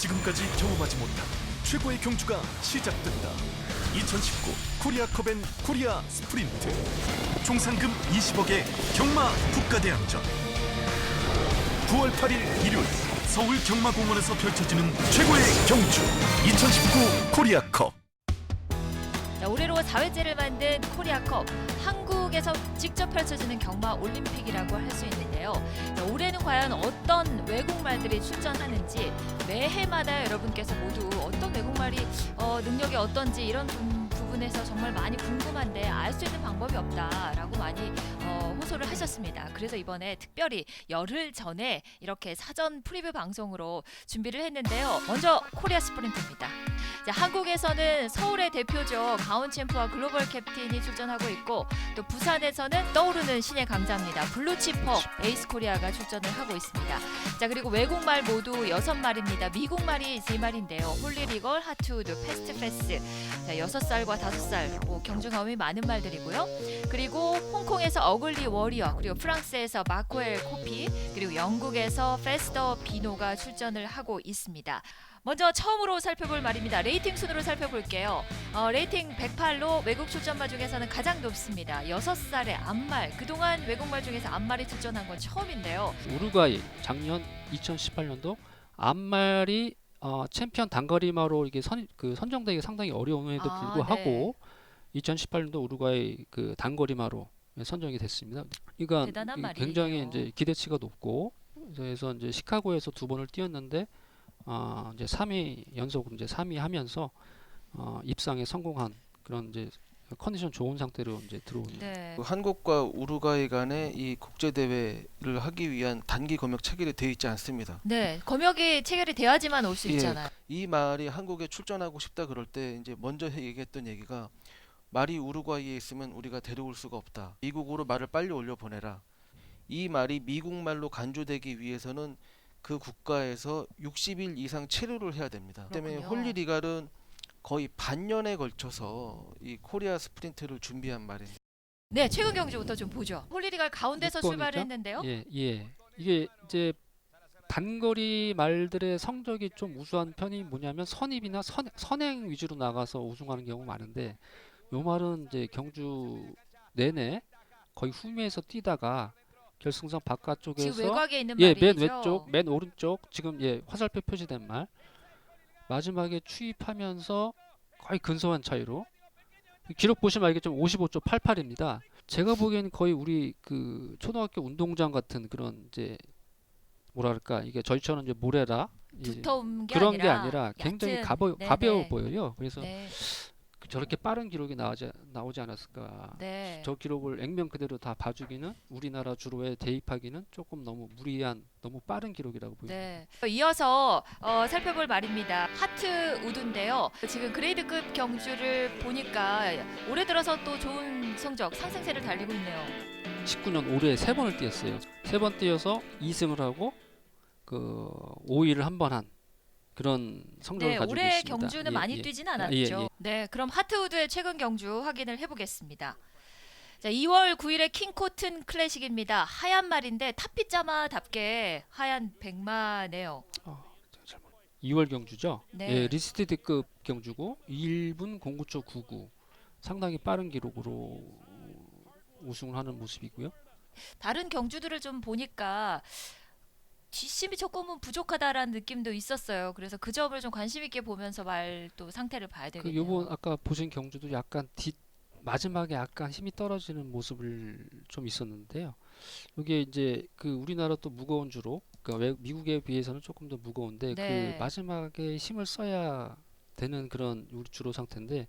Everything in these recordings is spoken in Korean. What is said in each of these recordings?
지금까지 경험하지 못한 최고의 경주가 시작된다. 2019 코리아 컵앤 코리아 스프린트. 총상금 20억의 경마 국가대항전. 9월 8일 일요일 서울 경마공원에서 펼쳐지는 최고의 경주 2019 코리아컵. 자, 올해로 4회째를 만든 코리아컵. 한국 에서 직접 펼쳐지는 경마 올림픽이라고 할 수 있는데요. 자, 올해는 과연 어떤 외국말들이 출전하는지 매해마다 여러분께서 모두 어떤 외국말이 어, 능력이 어떤지 이런 부- 부분에서 정말 많이 궁금한데 알 수 있는 방법이 없다라고 많이 어, 호소를 하셨습니다. 그래서 이번에 특별히 열흘 전에 이렇게 사전 프리뷰 방송으로 준비를 했는데요. 먼저 코리아 스프린트입니다. 자, 한국에서는 서울의 대표죠 가온 챔프와 글로벌 캡틴이 출전하고 있고 또 부산에서는 떠오르는 신의 강자입니다 블루치퍼 에이스 코리아가 출전을 하고 있습니다. 자 그리고 외국말 모두 여섯 마리입니다. 미국말이 세 마리인데요. 홀리리걸, 하트우드, 패스트 패스. 자 여섯 살과 다섯 살, 뭐 경험이 많은 말들이고요. 그리고 홍콩에서 어글리 워리어, 그리고 프랑스에서 마코엘 코피, 그리고 영국에서 페스터 비노가 출전을 하고 있습니다. 먼저 처음으로 살펴볼 말입니다. 레이팅 순으로 살펴볼게요. 어, 레이팅 108로 외국 출전마 중에서는 가장 높습니다. 6살의 암말. 그동안 외국말 중에서 암말이 출전한 건 처음인데요. 우루과이 작년 2018년도 암말이 어, 챔피언 단거리마로 이게 선, 그 선정되기 상당히 어려움에도 아, 불구하고 2018년도 우루과이 그 단거리마로 선정이 됐습니다. 그러니까 이 말이에요. 굉장히 이제 기대치가 높고 그래서 이제 시카고에서 두 번을 뛰었는데 어, 이제 3위 연속으로 이제 3위 하면서 어, 입상에 성공한 그런 이제 컨디션 좋은 상태로 이제 들어온 네. 그 한국과 우루과이 간의 이 국제 대회를 하기 위한 단기 검역 체결이 되어 있지 않습니다. 네, 검역이 체결이 돼야지만 올 수 예. 있잖아요. 이 말이 한국에 출전하고 싶다 그럴 때 이제 먼저 얘기했던 얘기가 말이 우루과이에 있으면 우리가 데려올 수가 없다. 미국으로 말을 빨리 올려 보내라. 이 말이 미국 말로 간주되기 위해서는 그 국가에서 60일 이상 체류를 해야 됩니다. 때문에 그렇군요. 홀리 리갈은 거의 반년에 걸쳐서 이 코리아 스프린트를 준비한 말입니다. 네, 최근 경주부터 좀 보죠. 홀리리갈 가운데서 육 번이죠? 출발을 했는데요. 예, 예. 이게 이제 단거리 말들의 성적이 좀 우수한 편이 뭐냐면 선입이나 선, 선행 위주로 나가서 우승하는 경우가 많은데 요 말은 이제 경주 내내 거의 후미에서 뛰다가 결승선 바깥쪽에서 지금 외곽에 있는 예, 말이죠. 맨 왼쪽, 맨 오른쪽 지금 예 화살표 표시된 말 마지막에 추입하면서 거의 근소한 차이로 기록 보시면 알겠지만 55조 88입니다. 제가 보기에는 거의 우리 그 초등학교 운동장 같은 그런 이제 뭐랄까 이게 저희처럼 이제 모래라 이- 두터운 게 그런 아니라 게 아니라 굉장히 얕은, 가벼 네네. 가벼워 보여요. 그래서 네, 그 저렇게 빠른 기록이 나오지 나오지 않았을까. 네. 저 기록을 액면 그대로 다 봐주기는 우리나라 주로에 대입하기는 조금 너무 무리한 너무 빠른 기록이라고 보입니다. 네. 이어서 어, 살펴볼 말입니다. 하트 우드인데요. 지금 그레이드급 경주를 보니까 올해 들어서 또 좋은 성적 상승세를 달리고 있네요. 19년 올해 세 번을 뛰었어요. 세 번 뛰어서 2승을 하고 그 5위를 한 번 한 그런 성적을 네, 가지고 올해 있습니다. 경주는 예, 많이 예. 뛰진 아, 않았죠. 예, 예. 네, 그럼 하트우드의 최근 경주 확인을 해보겠습니다. 자, 2월 9일에 킹코튼 클래식입니다. 하얀 말인데 탑피자마답게 하얀 백마네요. 2월 경주죠. 네. 예, 리스티드급 경주고 1분 09초 99 상당히 빠른 기록으로 우승을 하는 모습이고요. 다른 경주들을 좀 보니까 뒷심이 조금은 부족하다라는 느낌도 있었어요. 그래서 그 점을 좀 관심 있게 보면서 말또 상태를 봐야 그 되겠네요. 요번 아까 보신 경주도 약간 뒷 마지막에 약간 힘이 떨어지는 모습을 좀 있었는데요. 이게 이제 그 우리나라 또 무거운 주로 그러니까 외- 미국에 비해서는 조금 더 무거운데 네. 그 마지막에 힘을 써야 되는 그런 우리 주로 상태인데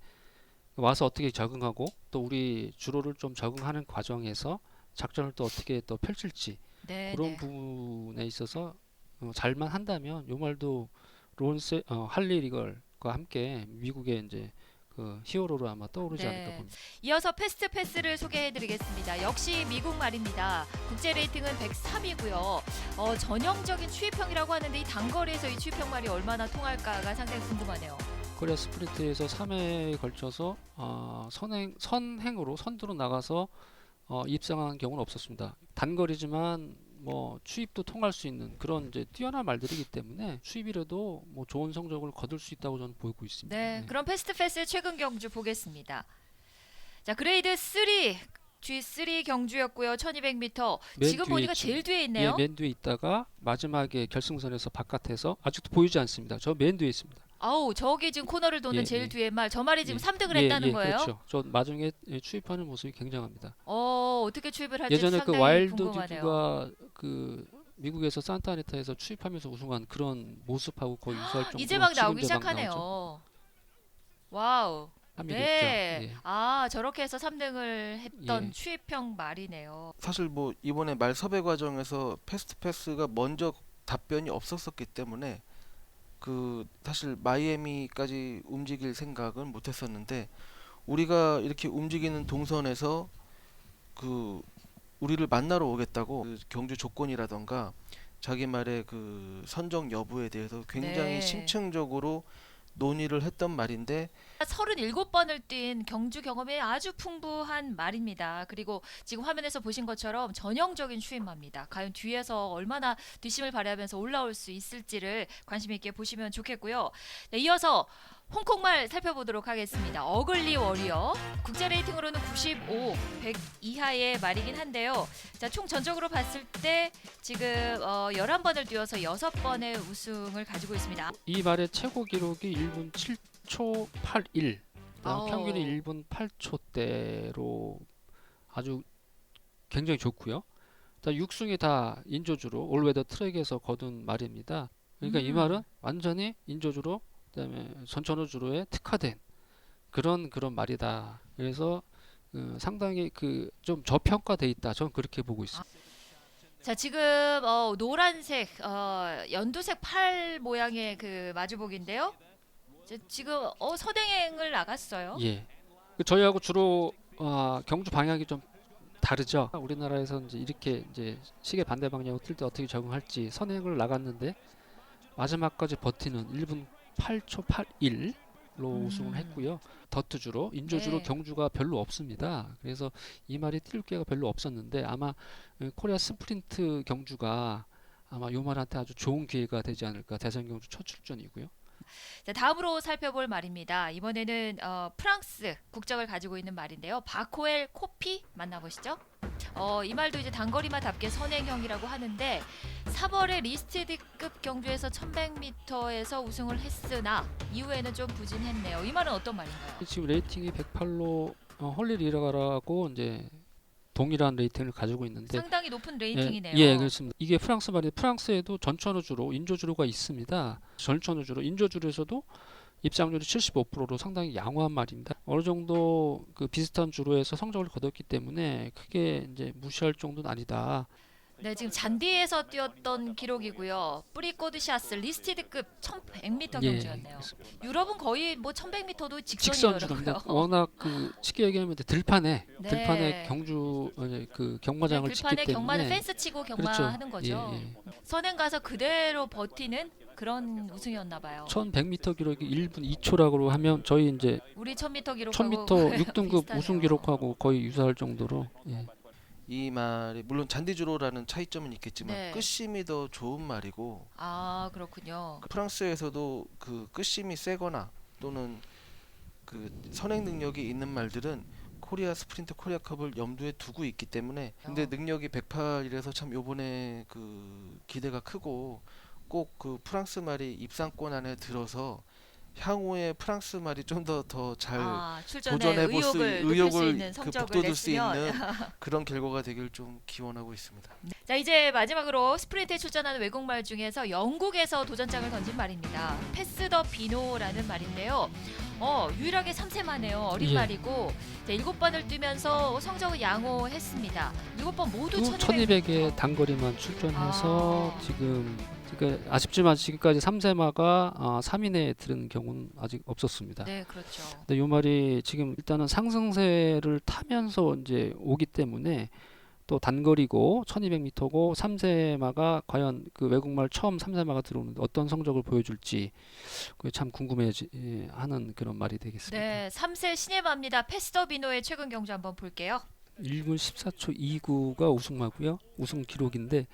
와서 어떻게 적응하고 또 우리 주로를 좀 적응하는 과정에서 작전을 또 어떻게 또 펼칠지 네, 그런 네. 부분에 있어서 어, 잘만 한다면 요 말도 론세 어, 할리 리걸과 함께 미국의 이제 그 히어로로 아마 떠오르지 네. 않을까 봅니다. 이어서 패스트 패스를 소개해드리겠습니다. 역시 미국 말입니다. 국제 레이팅은 103이고요. 어, 전형적인 추입형이라고 하는데 이 단거리에서 이 추입형 말이 얼마나 통할까가 상당히 궁금하네요. 코리아 스프린트에서 3회에 걸쳐서 어, 선행 선행으로 선두로 나가서 어, 입상한 경우는 없었습니다. 단거리지만 뭐 추입도 통할 수 있는 그런 이제 뛰어난 말들이기 때문에 추입이라도 뭐 좋은 성적을 거둘 수 있다고 저는 보고 있습니다. 네, 그럼 패스트 패스의 최근 경주 보겠습니다. 자, 그레이드 3 G3 경주였고요. 1200m. 맨 지금 보니까 있죠. 제일 뒤에 예, 있네요. 맨 뒤에 있다가 마지막에 결승선에서 바깥에서 아직도 보이지 않습니다. 저 맨 뒤에 있습니다. 아우, 저기 지금 코너를 도는 예, 제일 예. 뒤에 말. 저 말이 지금 예. 3등을 예, 했다는 예, 거예요. 그렇죠. 저 마중에 예, 추입하는 모습이 굉장합니다. 어, 어떻게 추입을 할지 예전에 그 상당히 와일드 궁금하네요. 듀가 그 미국에서 산타아니타에서 추입하면서 우승한 그런 모습하고 거의 유사할 정도로 이제 막 나오기 시작하네요. 와우. 함이 네. 됐죠. 예. 아, 저렇게 해서 3등을 했던 예. 추입형 말이네요. 사실 뭐 이번에 말 섭외 과정에서 패스트 패스가 먼저 답변이 없었었기 때문에 그 사실 마이애미까지 움직일 생각은 못했었는데 우리가 이렇게 움직이는 동선에서 그 우리를 만나러 오겠다고 그 경주 조건이라던가 자기 말의 그 선정 여부에 대해서 굉장히 네. 심층적으로 논의를 했던 말인데 37번을 뛴 경주 경험이 아주 풍부한 말입니다. 그리고 지금 화면에서 보신 것처럼 전형적인 추임마입니다. 과연 뒤에서 얼마나 뒷심을 발휘하면서 올라올 수 있을지를 관심 있게 보시면 좋겠고요. 네, 이어서 홍콩말 살펴보도록 하겠습니다. 어글리 워리어 국제 레이팅으로는 95, 100 이하의 말이긴 한데요. 자, 총 전적으로 봤을 때 지금 어, 11번을 뛰어서 6번의 우승을 가지고 있습니다. 이 말의 최고 기록이 1분 7초 81. 그다음 아우. 평균이 1분 8초대로 아주 굉장히 좋고요. 다 육승이 다 인조주로 올웨더 트랙에서 거둔 말입니다. 그러니까 이 음. 말은 완전히 인조주로 그다음에 전천후주로에 특화된 그런 그런 말이다. 그래서 그 상당히 그 좀 저평가돼 있다. 저는 그렇게 보고 있습니다. 자 지금 어, 노란색 어, 연두색 팔 모양의 그 마주복인데요. 자, 지금 어, 선행을 나갔어요. 예. 그 저희하고 주로 어, 경주 방향이 좀 다르죠. 우리나라에서 이제 이렇게 이제 시계 반대 방향으로 틀 때 어떻게 적응할지 선행을 나갔는데 마지막까지 버티는 1분 8초 81로 음. 우승을 했고요. 더트주로 인조주로 네. 경주가 별로 없습니다. 그래서 이 말이 뛸 기회가 별로 없었는데 아마 어, 코리아 스프린트 경주가 아마 요 말한테 아주 좋은 기회가 되지 않을까 대선 경주 첫 출전이고요. 자, 다음으로 살펴볼 말입니다. 이번에는 어, 프랑스 국적을 가지고 있는 말인데요. 바코엘 코피 만나보시죠. 어, 이 말도 이제 단거리마답게 선행형이라고 하는데 3월에 리스트드급 경주에서 1100m에서 우승을 했으나 이후에는 좀 부진했네요. 이 말은 어떤 말인가요? 지금 레이팅이 108로 어, 헐리를 이뤄가라고 이제 동일한 레이팅을 가지고 있는데 상당히 높은 레이팅이네요. 예, 예, 그렇습니다. 이게 프랑스 말이 프랑스에도 전천후주로 인조주로가 있습니다. 전천후주로 인조주로에서도 입장률이 75%로 상당히 양호한 말입니다. 어느 정도 그 비슷한 주로에서 성적을 거뒀기 때문에 크게 이제 무시할 정도는 아니다. 네, 지금 잔디에서 뛰었던 기록이고요. 뿌리코드샤스 리스티드급 1100m 예, 경주였네요. 유럽은 거의 뭐 1100m도 직선 직선이더라고요. 주로인데 워낙 그 쉽게 얘기하면 들판에 네. 들판에 경주 어, 그 경마장을 네, 짓기 들판에 때문에 경마는 펜스 치고 그렇죠. 경마하는 거죠. 예, 예. 선행 가서 그대로 버티는 그런 우승이었나 봐요. 1100m 기록이 1분 2초라고 하면 저희 이제 우리 1000m 기록하고 1000m 6등급 비슷하네요. 우승 기록하고 거의 유사할 정도로 예. 이 말이 물론 잔디주로라는 차이점은 있겠지만 네. 끝심이 더 좋은 말이고 아, 그렇군요. 그 프랑스에서도 그 끝심이 세거나 또는 그 선행 능력이 있는 말들은 코리아 스프린트 코리아컵을 염두에 두고 있기 때문에 근데 어. 능력이 108이라서 참 요번에 그 기대가 크고 꼭 그 프랑스 말이 입상권 안에 들어서 향후에 프랑스 말이 좀 더 더 잘 아, 출전에 도전해 볼 수 의욕을 높일 수 의욕을 있는 그 성적을 북돋을 수 냈으면 있는 그런 결과가 되길 좀 기원하고 있습니다. 자 이제 마지막으로 스프린트에 출전하는 외국말 중에서 영국에서 도전장을 던진 말입니다. 패스 더 비노라는 말인데요. 어 유일하게 3세만해요. 어린 예. 말이고 자, 7번을 뛰면서 성적을 양호했습니다. 7번 모두 1200. 1200의 단거리만 출전해서 아. 지금 그러니까 아쉽지만 지금까지 3세마가 어, 3위 내에 들은 경우는 아직 없었습니다. 네 그렇죠. 근데 이 말이 지금 일단은 상승세를 타면서 이제 오기 때문에 또 단거리고 1200m고 3세마가 과연 그 외국말 처음 3세마가 들어오는데 어떤 성적을 보여줄지 그게 참 궁금해하는 그런 말이 되겠습니다. 네 3세 신예마입니다. 패스 더 비노의 최근 경주 한번 볼게요. 1분 14초 29가 우승마고요. 우승 기록인데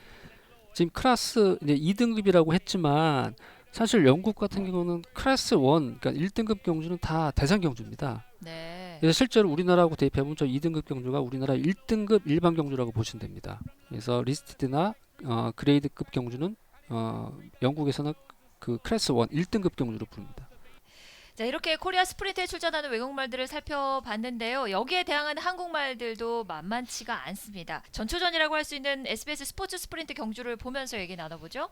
지금 클래스 이제 2등급이라고 했지만 사실 영국 같은 경우는 클래스 1 그러니까 1등급 경주는 다 대상 경주입니다. 네. 그래서 실제로 우리나라하고 대입해보면 저 2등급 경주가 우리나라 1등급 일반 경주라고 보시면 됩니다. 그래서 리스티드나 어, 그레이드급 경주는 어, 영국에서는 그 클래스 1 1등급 경주로 부릅니다. 자, 이렇게 코리아 스프린트에 출전하는 외국말들을 살펴봤는데요. 여기에 대항하는 한국말들도 만만치가 않습니다. 전초전이라고 할 수 있는 SBS 스포츠 스프린트 경주를 보면서 얘기 나눠보죠.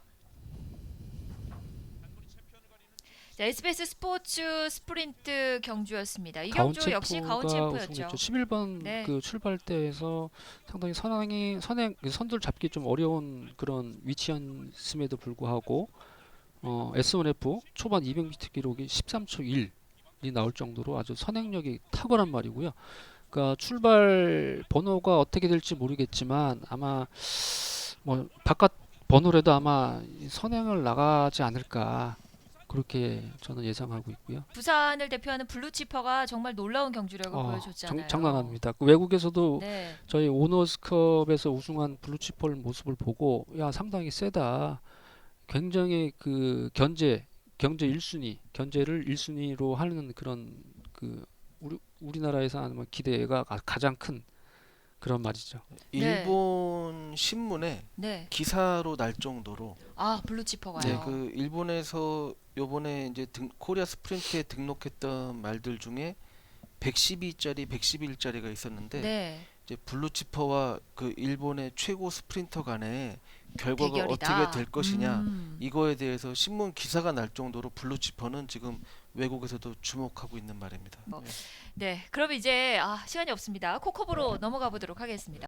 자, SBS 스포츠 스프린트 경주였습니다. 이 경주 역시 가온 챔프였죠. 우승했죠. 11번 네. 그 출발대에서 상당히 선행이 선행 그 선두를 잡기 좀 어려운 그런 위치였음에도 불구하고 어, S1F 초반 200m 기록이 13초 1이 나올 정도로 아주 선행력이 탁월한 말이고요. 그러니까 출발 번호가 어떻게 될지 모르겠지만 아마 뭐 바깥 번호라도 아마 선행을 나가지 않을까 그렇게 저는 예상하고 있고요. 부산을 대표하는 블루치퍼가 정말 놀라운 경주력을 어, 보여줬잖아요. 장, 장난 아닙니다. 그 외국에서도 네. 저희 오너스컵에서 우승한 블루치펄 모습을 보고 야 상당히 세다. 굉장히 그 견제 경제 1순위 견제를 1순위로 하는 그런 그 우리 우리나라에서 하는 뭐 기대가 가- 가장 큰 그런 말이죠. 네. 일본 신문에 네. 기사로 날 정도로 아, 블루치퍼가요. 네, 그 일본에서 요번에 이제 등, 코리아 스프린트에 등록했던 말들 중에 112짜리, 111짜리가 있었는데 네. 이제 블루치퍼와 그 일본의 최고 스프린터 간의 결과가 대결이다. 어떻게 될 것이냐 음. 이거에 대해서 신문 기사가 날 정도로 블루치퍼는 지금 외국에서도 주목하고 있는 말입니다. 뭐, 네. 네, 그럼 이제 아, 시간이 없습니다. 코컵으로 넘어가 보도록 하겠습니다.